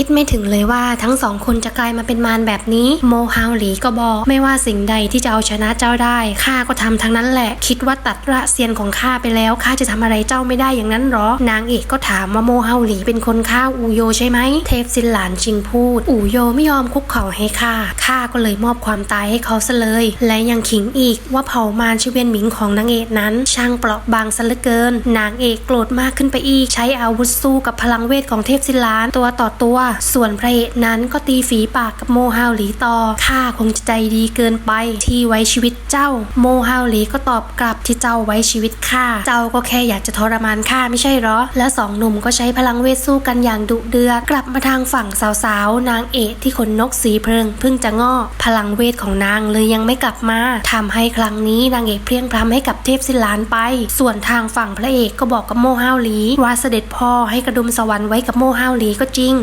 คิดไม่ถึงเลยว่าทั้งสองคนจะกลายมาเป็นมารแบบนี้โมฮาวหลีก็บอก ไม่ว่าสิ่งใดที่จะเอาชนะเจ้าได้ข้าก็ทำทั้งนั้นแหละ คิดว่าตัดระเซียนของข้าไปแล้วข้าจะทำอะไรเจ้าไม่ได้อย่างนั้นหรอ นางเอกก็ถามว่าโมฮาวหลีเป็นคนฆ่าอูโยใช่ไหมเทพสินหลานชิงพูด อูโยไม่ยอมคุกเข่าให้ข้าข้าก็เลยมอบความตายให้เขาซะเลย และยังขิงอีกว่าเผ่ามารชื่อเวียนหมิงของนางเอกนั้น ช่างเปราะบางซะเหลือเกิน นางเอกโกรธมากขึ้นไปอีก ใช้อาวุธสู้กับพลังเวทของเทพสินหลานตัวต่อตัวส่วนพระเอกนั้นก็ตีฝีปากกับโมฮาวหลีต่อ ข้าคงจะใจดีเกินไป ที่ไว้ชีวิตเจ้า โมฮาวหลีก็ตอบกลับที่เจ้าไว้ชีวิตข้า เจ้าก็แค่อยากจะทรมานข้าไม่ใช่เหรอ และสองหนุ่มก็ใช้พลังเวทสู้กันอย่างดุเดือด กลับมาทางฝั่งสาวๆ นางเอกที่ขนนกสีเพลิงเพิ่งจะงอกพลังเวทของนางเลยยังไม่กลับมาทำให้ครั้งนี้นางเอกเพลียงพล้ำให้กับเทพสิลานไป ส่วนทางฝั่งพระเอกก็บอกกับโมฮาวหลีว่าเสด็จพ่อให้กระดุมสวรรค์ไว้กับโมฮาวหลีก็จริง